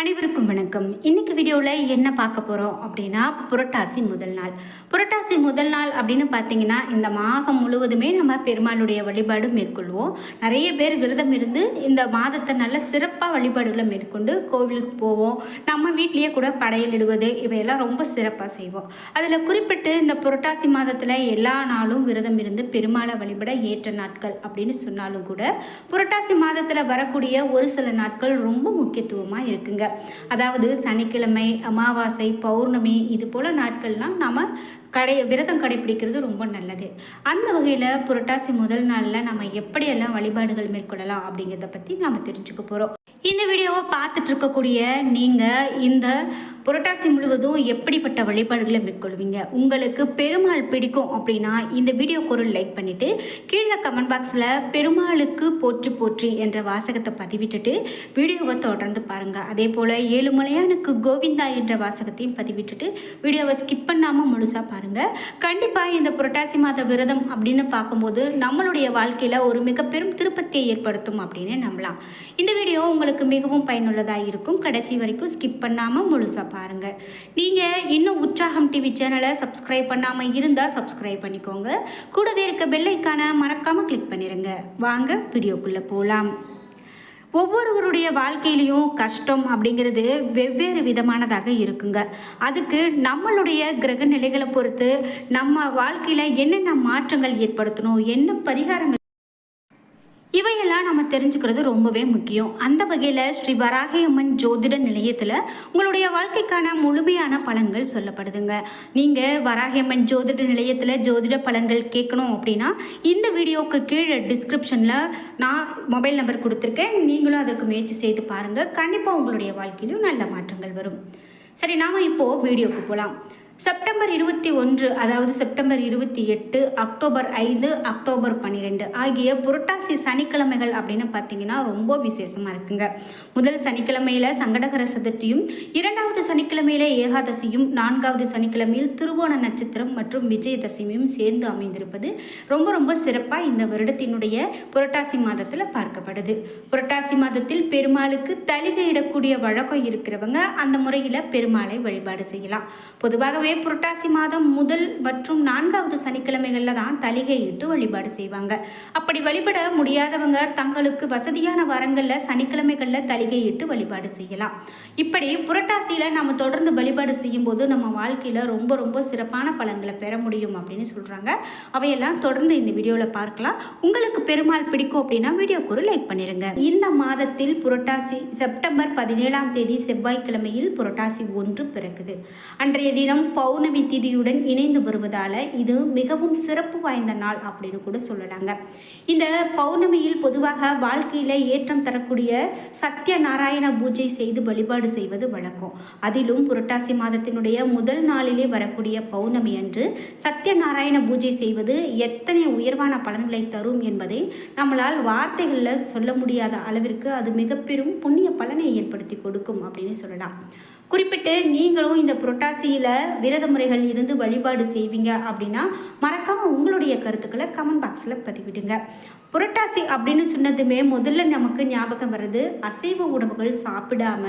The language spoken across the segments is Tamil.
அனைவருக்கும் வணக்கம். இன்னைக்கு வீடியோவில் என்ன பார்க்க போகிறோம் அப்படின்னா புரட்டாசி முதல் நாள். புரட்டாசி முதல் நாள் அப்படின்னு பார்த்தீங்கன்னா இந்த மாதம் முழுவதுமே நம்ம பெருமாளுடைய வழிபாடு மேற்கொள்வோம். நிறைய பேர் விரதம் இருந்து இந்த மாதத்தை நல்ல சிறப்பாக வழிபாடுகளை மேற்கொண்டு கோவிலுக்கு போவோம். நம்ம வீட்லேயே கூட படையலிடுவது இவையெல்லாம் ரொம்ப சிறப்பாக செய்வோம். அதில் குறிப்பிட்டு இந்த புரட்டாசி மாதத்தில் எல்லா நாளும் விரதம் இருந்து பெருமாளை வழிபட ஏற்ற நாட்கள் அப்படின்னு சொன்னாலும் கூட புரட்டாசி மாதத்தில் வரக்கூடிய ஒரு சில நாட்கள் ரொம்ப முக்கியத்துவமாக இருக்குங்க. அதாவது சனிக்கிழமை அமாவாசை பௌர்ணமி இது போல் நாட்கள்லாம் நாம் கடை விரதம் கடைபிடிக்கிறது ரொம்ப நல்லது. அந்த வகையில் புரட்டாசி முதல் நாளில் நம்ம எப்படியெல்லாம் வழிபாடுகள் மேற்கொள்ளலாம் அப்படிங்கிறத பற்றி நாம் தெரிஞ்சுக்க போகிறோம் இந்த வீடியோவை பார்த்துட்டு இருக்கக்கூடிய நீங்கள் இந்த புரட்டாசி முழுவதும் எப்படிப்பட்ட வழிபாடுகளை மேற்கொள்வீங்க? உங்களுக்கு பெருமாள் பிடிக்கும் அப்படின்னா இந்த வீடியோக்கு ஒரு லைக் பண்ணிவிட்டு கீழே கமெண்ட் பாக்ஸில் பெருமாளுக்கு போற்றி போற்றி என்ற வாசகத்தை பதிவிட்டுட்டு வீடியோவை தொடர்ந்து பாருங்கள் அதே போல் ஏழுமலையானுக்கு கோவிந்தா என்ற வாசகத்தையும் பதிவிட்டுட்டு வீடியோவை ஸ்கிப் பண்ணாமல் முழுசாக பாருங்கள் கண்டிப்பாக இந்த புரட்டாசி மாத விரதம் அப்படின்னு பார்க்கும்போது நம்மளுடைய வாழ்க்கையில் ஒரு மிக பெரும் திருப்பத்தை ஏற்படுத்தும் அப்படின்னு நம்பலாம். இந்த வீடியோ உங்களுக்கு மிகவும் பயனுள்ளதாக இருக்கும். கடைசி வரைக்கும் ஸ்கிப் பண்ணாமல் முழுசாக பாருங்கள் நீங்கள் இன்னும் உற்சாகம் டிவி சேனலை சப்ஸ்கிரைப் பண்ணாமல் இருந்தால் சப்ஸ்கிரைப் பண்ணிக்கோங்க. கூடவே இருக்க பெல்லைக்கான மறக்காமல் கிளிக் பண்ணிடுங்க வாங்க வீடியோக்குள்ளே போகலாம் ஒவ்வொருவருடைய வாழ்க்கையிலையும் கஷ்டம் அப்படிங்கிறது வெவ்வேறு விதமானதாக இருக்குங்க. அதுக்கு நம்மளுடைய கிரக நிலைகளை பொறுத்து நம்ம வாழ்க்கையில் என்னென்ன மாற்றங்கள் ஏற்படுத்தணும் என்ன பரிகாரங்கள் இவையெல்லாம் நம்ம தெரிஞ்சுக்கிறது ரொம்பவே முக்கியம். அந்த வகையில் ஸ்ரீ வராகியம்மன் ஜோதிட நிலையத்தில் உங்களுடைய வாழ்க்கைக்கான முழுமையான பலன்கள் சொல்லப்படுதுங்க. நீங்கள் வராகியம்மன் ஜோதிட நிலையத்தில் ஜோதிட பலன்கள் கேட்கணும் அப்படின்னா இந்த வீடியோவுக்கு கீழே டிஸ்கிரிப்ஷனில் நான் மொபைல் நம்பர் கொடுத்துருக்கேன். நீங்களும் அதற்கு முயற்சி செய்து பாருங்கள் கண்டிப்பாக உங்களுடைய வாழ்க்கையிலும் நல்ல மாற்றங்கள் வரும். சரி நாம் இப்போது வீடியோவுக்கு போகலாம் செப்டம்பர் இருபத்தி ஒன்று அதாவது செப்டம்பர் இருபத்தி எட்டு அக்டோபர் ஐந்து அக்டோபர் பன்னிரெண்டு ஆகிய புரட்டாசி சனிக்கிழமைகள் அப்படின்னு பார்த்தீங்கன்னா ரொம்ப விசேஷமாக இருக்குங்க. முதல் சனிக்கிழமையில் சங்கடகர சதுர்த்தியும் இரண்டாவது சனிக்கிழமையில ஏகாதசியும் நான்காவது சனிக்கிழமையில் திருவோண நட்சத்திரம் மற்றும் விஜயதசமியும் சேர்ந்து அமைந்திருப்பது ரொம்ப ரொம்ப சிறப்பாக இந்த வருடத்தினுடைய புரட்டாசி மாதத்தில் பார்க்கப்படுது. புரட்டாசி மாதத்தில் பெருமாளுக்கு தலிகையிடக்கூடிய வழக்கம் இருக்கிறவங்க அந்த முறையில் பெருமாளை வழிபாடு செய்யலாம். பொதுவாகவே புரட்டாசி மாதம் முதல் மற்றும் நான்காவது சனிக்கிழமைகளில் தான் தலிகையிட்டு வழிபாடு செய்வாங்க. அப்படி வழிபட முடியாதவங்க தங்களுக்கு வசதியான வாரங்களில் சனிக்கிழமைகளில் தலிகையிட்டு வழிபாடு செய்யலாம். இப்படி புரட்டாசியில் நம்ம தொடர்ந்து வழிபாடு செய்யும்போது நம்ம வாழ்க்கையில் ரொம்ப ரொம்ப சிறப்பான பலன்களை பெற முடியும் அப்படின்னு சொல்கிறாங்க அவையெல்லாம் தொடர்ந்து இந்த வீடியோவில் பார்க்கலாம். உங்களுக்கு பெருமாள் பிடிக்கும் அப்படின்னா வீடியோக்கு ஒரு லைக் பண்ணிடுங்க இந்த மாதத்தில் புரட்டாசி செப்டம்பர் பதினேழாம் தேதி செவ்வாய்க்கிழமையில் புரட்டாசி ஒன்று பிறக்குது. அன்றைய தினம் பௌர்ணமி திதியுடன் இணைந்து வருவதால் இது மிகவும் சிறப்பு வாய்ந்த நாள் அப்படின்னு கூட சொல்லலாங்க. இந்த பௌர்ணமியில் பொதுவாக வாழ்க்கையில் ஏற்றம் தரக்கூடிய சத்ய நாராயண பூஜை செய்து வழிபாடு செய்வது வழக்கம். அதிலும் புரட்டாசி மாதத்தினுடைய முதல் நாளிலே வரக்கூடிய பௌர்ணமி அன்று சத்யநாராயண பூஜை செய்வது எத்தனை உயர்வான பலன்களை தரும் என்பதை நம்மளால் வார்த்தைகளில் சொல்ல முடியாத அளவிற்கு அது மிக பெரும் புண்ணிய பலனை ஏற்படுத்தி கொடுக்கும் அப்படின்னு சொல்லலாம். குறிப்பிட்டு நீங்களும் இந்த புரட்டாசியில் விரத முறைகள் இருந்து வழிபாடு செய்வீங்க அப்படின்னா மறக்காமல் உங்களுடைய கருத்துக்களை கமெண்ட் பாக்ஸில் பதிவிடுங்க. புரட்டாசி அப்படின்னு சொன்னதுமே முதல்ல நமக்கு ஞாபகம் வர்றது அசைவ உணவுகள் சாப்பிடாம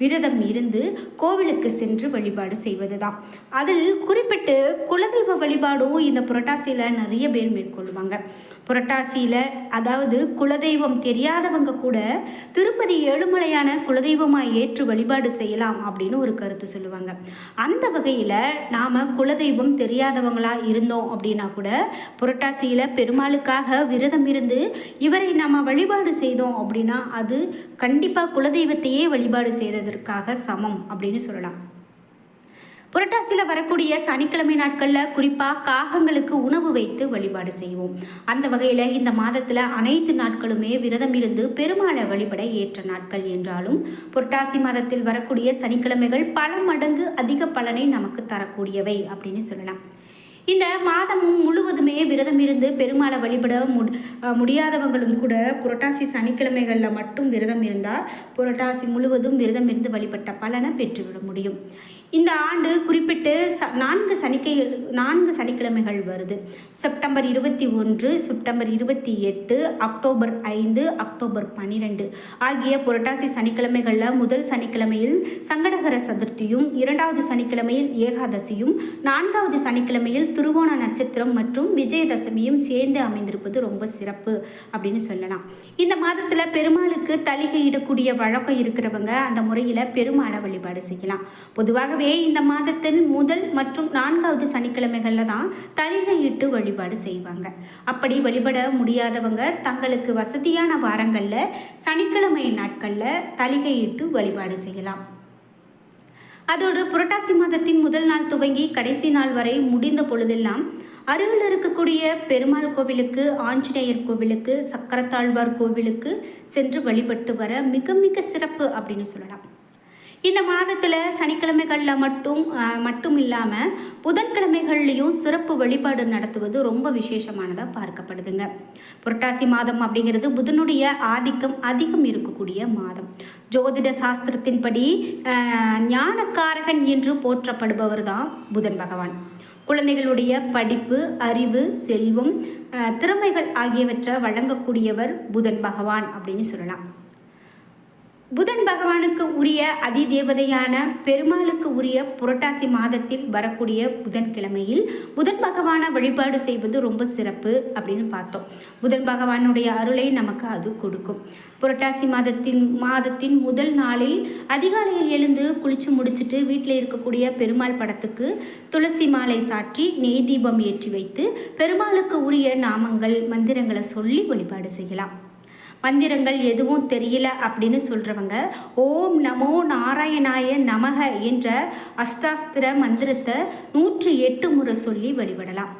விரதம் இருந்து கோவிலுக்கு சென்று வழிபாடு செய்வது தான் அதில் குறிப்பிட்டு குலதெய்வ வழிபாடும் இந்த புரட்டாசியில் நிறைய பேர் மேற்கொள்வாங்க. புரட்டாசியில் அதாவது குலதெய்வம் தெரியாதவங்க கூட திருப்பதி ஏழுமலையான குலதெய்வமாக ஏற்று வழிபாடு செய்யலாம் அப்படின்னு ஒரு கருத்து சொல்லுவாங்க. அந்த வகையில் நாம் குலதெய்வம் தெரியாதவங்களாக இருந்தோம் அப்படின்னா கூட புரட்டாசியில் பெருமாளுக்காக விரதம் இருந்து இவரை நம்ம வழிபாடு செய்தோம் அப்படின்னா அது கண்டிப்பாக குலதெய்வத்தையே வழிபாடு செய்ததற்காக சமம் அப்படின்னு சொல்லலாம். புரட்டாசியில் வரக்கூடிய சனிக்கிழமை நாட்களில் குறிப்பாக காகங்களுக்கு உணவு வைத்து வழிபாடு செய்வோம். அந்த வகையில் இந்த மாதத்தில் அனைத்து நாட்களுமே விரதம் இருந்து பெருமாளை வழிபட ஏற்ற நாட்கள் என்றாலும் புரட்டாசி மாதத்தில் வரக்கூடிய சனிக்கிழமைகள் பல மடங்கு அதிக பலனை நமக்கு தரக்கூடியவை அப்படின்னு சொல்லலாம். இந்த மாதமும் முழுவதுமே விரதம் இருந்து பெருமாளை வழிபட மு முடியாதவங்களும் கூட புரட்டாசி சனிக்கிழமைகளில் மட்டும் விரதம் இருந்தால் புரட்டாசி முழுவதும் விரதம் இருந்து வழிபட்ட பலனை பெற்றுவிட முடியும். இந்த ஆண்டு குறிப்பிட்டு ச நான்கு சனிக்கை நான்கு சனிக்கிழமைகள் வருது. செப்டம்பர் இருபத்தி ஒன்று செப்டம்பர் இருபத்தி எட்டு அக்டோபர் ஐந்து அக்டோபர் பன்னிரெண்டு ஆகிய புரட்டாசி சனிக்கிழமைகளில் முதல் சனிக்கிழமையில் சங்கடகர சதுர்த்தியும் இரண்டாவது சனிக்கிழமையில் ஏகாதசியும் நான்காவது சனிக்கிழமையில் திருவோண நட்சத்திரம் மற்றும் விஜயதசமியும் சேர்ந்து அமைந்திருப்பது ரொம்ப சிறப்பு அப்படின்னு சொல்லலாம். இந்த மாதத்தில் பெருமாளுக்கு தலிகையிடக்கூடிய வழக்கம் இருக்கிறவங்க அந்த முறையில் பெருமாளை வழிபாடு செய்யலாம். பொதுவாகவே இந்த மாதத்தில் முதல் மற்றும் நான்காவது சனிக்கிழமைகளில் தான் தலிகையிட்டு வழிபாடு செய்வாங்க. அப்படி வழிபட முடியாதவங்க தங்களுக்கு வசதியான வாரங்களில் சனிக்கிழமை நாட்களில் தலிகையிட்டு வழிபாடு செய்யலாம். அதோடு புரட்டாசி மாதத்தின் முதல் நாள் துவங்கி கடைசி நாள் வரை முடிந்த பொழுதெல்லாம் அருகில் இருக்கக்கூடிய பெருமாள் கோவிலுக்கு ஆஞ்சநேயர் கோவிலுக்கு சக்கரத்தாழ்வார் கோவிலுக்கு சென்று வழிபட்டு வர மிக மிக சிறப்பு அப்படின்னு சொல்லலாம். இந்த மாதத்தில் சனிக்கிழமைகளில் மட்டும் மட்டும் இல்லாமல் புதன்கிழமைகள்லையும் சிறப்பு வழிபாடு நடத்துவது ரொம்ப விசேஷமானதாக பார்க்கப்படுதுங்க. புரட்டாசி மாதம் அப்படிங்கிறது புதனுடைய ஆதிக்கம் அதிகம் இருக்கக்கூடிய மாதம். ஜோதிட சாஸ்திரத்தின்படி ஞானக்காரகன் என்று போற்றப்படுபவர் தான் புதன் பகவான். குழந்தைகளுடைய படிப்பு அறிவு செல்வம் திறமைகள் ஆகியவற்றை வழங்கக்கூடியவர் புதன் பகவான் அப்படின்னு சொல்லலாம். புதன் பகவானுக்கு உரிய அதிதேவதையான பெருமாளுக்கு உரிய புரட்டாசி மாதத்தில் வரக்கூடிய புதன்கிழமையில் புதன் பகவானை வழிபாடு செய்வது ரொம்ப சிறப்பு அப்படின்னு பார்த்தோம். புதன் பகவானுடைய அருளை நமக்கு அது கொடுக்கும். புரட்டாசி மாதத்தின் மாதத்தின் முதல் நாளில் அதிகாலையில் எழுந்து குளிச்சு முடிச்சுட்டு வீட்டில் இருக்கக்கூடிய பெருமாள் படத்துக்கு துளசி மாலை சாற்றி நெய் தீபம் ஏற்றி வைத்து பெருமாளுக்கு உரிய நாமங்கள் மந்திரங்களை சொல்லி வழிபாடு செய்யலாம். மந்திரங்கள் எதுவும் தெரியல அப்படின்னு சொல்கிறவங்க ஓம் நமோ நாராயணாய நமக என்ற அஷ்டாஸ்திர மந்திரத்தை நூற்றி எட்டு முறை சொல்லி வழிபடலாம்.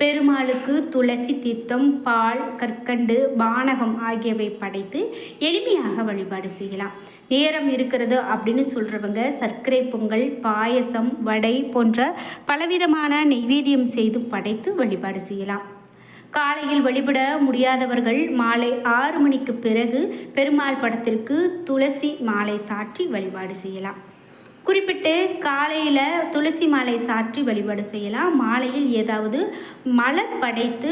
பெருமாளுக்கு துளசி தீர்த்தம் பால் கற்கண்டு பானகம் ஆகியவை படைத்து எளிமையாக வழிபாடு செய்யலாம். நேரம் இருக்கிறது அப்படின்னு சொல்கிறவங்க சர்க்கரை பொங்கல் பாயசம் வடை போன்ற பலவிதமான நெய்வேதியம் செய்து படைத்து வழிபாடு செய்யலாம். காலையில் வழிபட முடியாதவர்கள் மாலை ஆறு மணிக்கு பிறகு பெருமாள் படத்திற்கு துளசி மாலை சாற்றி வழிபாடு செய்யலாம். குறிப்பிட்டு காலையில் துளசி மாலை சாற்றி வழிபாடு செய்யலாம். மாலையில் ஏதாவது மலர் படைத்து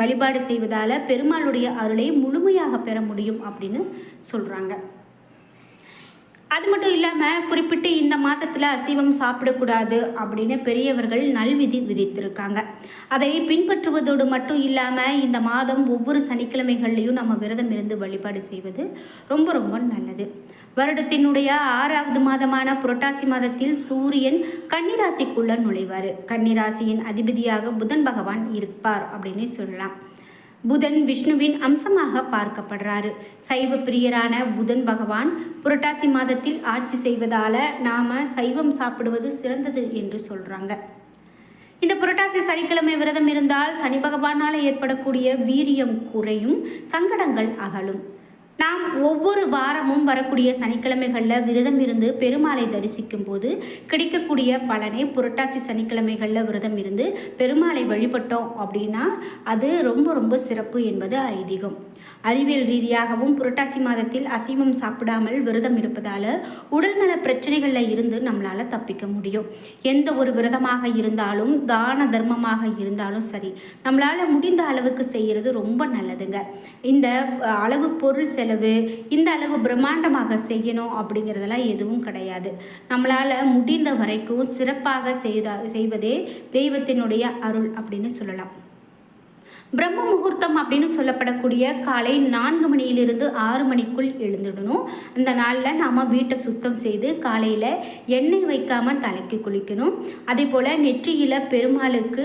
வழிபாடு செய்வதால் பெருமாளுடைய அருளை முழுமையாக பெற முடியும் அப்படின்னு சொல்கிறாங்க அது மட்டும் இல்லாமல் குறிப்பிட்டு இந்த மாதத்தில் அசைவம் சாப்பிடக்கூடாது அப்படின்னு பெரியவர்கள் நல்விதி விதித்திருக்காங்க. அதை பின்பற்றுவதோடு மட்டும் இல்லாமல் இந்த மாதம் ஒவ்வொரு சனிக்கிழமைகள்லையும் நம்ம விரதம் இருந்து வழிபாடு செய்வது ரொம்ப ரொம்ப நல்லது. வருடத்தினுடைய ஆறாவது மாதமான புரட்டாசி மாதத்தில் சூரியன் கன்னிராசிக்குள்ள நுழைவார். கன்னிராசியின் அதிபதியாக புதன் பகவான் இருப்பார் அப்படின்னு சொல்லலாம். புதன் விஷ்ணுவின் அம்சமாக பார்க்கப்படுறாரு. சைவ பிரியரான புதன் பகவான் புரட்டாசி மாதத்தில் ஆட்சி செய்வதால நாம சைவம் சாப்பிடுவது சிறந்தது என்று சொல்றாங்க. இந்த புரட்டாசி சனிக்கிழமை விரதம் இருந்தால் சனி பகவானால் ஏற்படக்கூடிய வீரியம் குறையும் சங்கடங்கள் அகலும். நாம் ஒவ்வொரு வாரமும் வரக்கூடிய சனிக்கிழமைகளில் விரதம் இருந்து பெருமாளை தரிசிக்கும் போது கிடைக்கக்கூடிய பலனை புரட்டாசி சனிக்கிழமைகளில் விரதம் இருந்து பெருமாளை வழிபட்டோம் அப்படின்னா அது ரொம்ப ரொம்ப சிறப்பு என்பது ஐதீகம். அறிவியல் ரீதியாகவும் புரட்டாசி மாதத்தில் அசைவம் சாப்பிடாமல் விரதம் இருப்பதால் உடல்நல பிரச்சனைகளில் இருந்து நம்மளால் தப்பிக்க முடியும். எந்த ஒரு விரதமாக இருந்தாலும் தான தர்மமாக இருந்தாலும் சரி நம்மளால் முடிந்த அளவுக்கு செய்கிறது ரொம்ப நல்லதுங்க. இந்த அளவு பொருள் செலவு இந்த அளவு பிரம்மாண்டமாக செய்யணும் அப்படிங்கிறதெல்லாம் எதுவும் கிடையாது. நம்மளால் முடிந்த வரைக்கும் சிறப்பாக செய்த செய்வதே தெய்வத்தினுடைய அருள் அப்படின்னு சொல்லலாம். பிரம்ம முகூர்த்தம் அப்படின்னு சொல்லப்படக்கூடிய காலை நான்கு மணியிலிருந்து ஆறு மணிக்குள் எழுந்துடணும். அந்த நாளில் நாம் வீட்டை சுத்தம் செய்து காலையில் எண்ணெய் வைக்காமல் தலைக்கு குளிக்கணும். அதே போல் நெற்றியில் பெருமாளுக்கு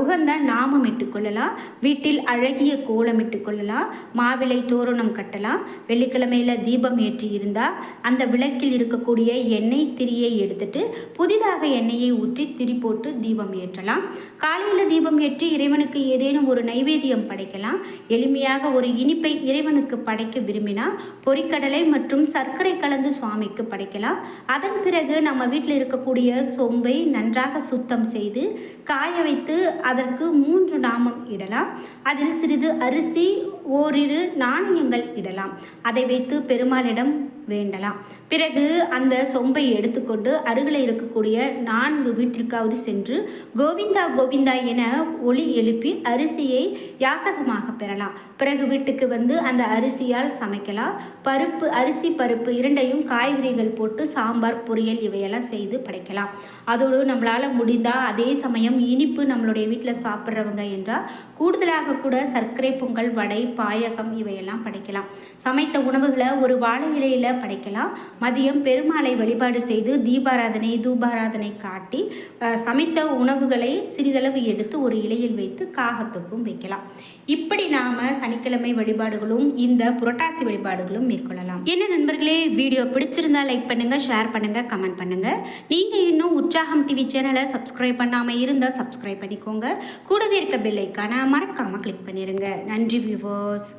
உகந்த நாமம் இட்டுக்கொள்ளலாம் வீட்டில் அழகிய கோலம் இட்டுக்கொள்ளலாம் மாவிளை தோரணம் கட்டலாம். வெள்ளிக்கிழமையில் தீபம் ஏற்றி இருந்தால் அந்த விளக்கில் இருக்கக்கூடிய எண்ணெய் திரியை எடுத்துட்டு புதிதாக எண்ணெயை ஊற்றி திரி போட்டு தீபம் ஏற்றலாம். காலையில் தீபம் ஏற்றி இறைவனுக்கு ஏதேனும் ஒரு நைவேத்தியம் படைக்கலாம். எளிமையாக ஒரு இனிப்பை இறைவனுக்கு படைக்க விரும்பினால் பொறிக்கடலை மற்றும் சர்க்கரை கலந்து சுவாமிக்கு படைக்கலாம். அதன் பிறகு நம்ம வீட்டில் இருக்கக்கூடிய சொம்பை நன்றாக சுத்தம் செய்து காய வைத்து அதற்கு மூன்று நாமம் இடலாம். அதில் சிறிது அரிசி ஓரிரு நாணயங்கள் இடலாம். அதை வைத்து பெருமாளிடம் வேண்டலாம். பிறகு அந்த சொம்பை எடுத்துக்கொண்டு அருகில் இருக்கக்கூடிய நான்கு வீட்டிற்காவது சென்று கோவிந்தா கோவிந்தா என ஒளி எழுப்பி அரிசியை யாசகமாக பெறலாம். பிறகு வீட்டுக்கு வந்து அந்த அரிசியால் சமைக்கலாம். பருப்பு அரிசி பருப்பு இரண்டையும் காய்கறிகள் போட்டு சாம்பார் பொரியல் இவையெல்லாம் செய்து படைக்கலாம். அதோடு நம்மளால் முடிந்தால் அதே சமயம் இனிப்பு நம்மளுடைய வீட்டில் சாப்பிட்றவங்க என்றால் கூடுதலாக கூட சர்க்கரை பொங்கல் வடை பாயசம் இவையெல்லாம் படைக்கலாம். சமைத்த உணவுகளை ஒரு வாழை இலையில் படைக்கலாம். மதியம் பெருமாளை வழிபாடு செய்து தீபாராதனை தூபாராதனை காட்டி சமைத்த உணவுகளை சிறிதளவு எடுத்து ஒரு இலையில் வைத்து காகத்துக்கும் வைக்கலாம். இப்படி நாம சனிக்கிழமை வழிபாடுகளும் இந்த புரட்டாசி வழிபாடுகளும் மேற்கொள்ளலாம். என்ன நண்பர்களே வீடியோ பிடிச்சிருந்தா லைக் பண்ணுங்க ஷேர் பண்ணுங்க கமெண்ட் பண்ணுங்க. நீங்க இன்னும் உற்சாகம் டிவி சேனலை சப்ஸ்கிரைப் பண்ணாமல் இருந்தால் இருந்தால் சப்ஸ்கிரைப் பண்ணிக்கோங்க. கூடவே இருக்க பெல் ஐக்கான மறக்காம கிளிக் பண்ணிடுங்க நன்றி வியூவர்ஸ்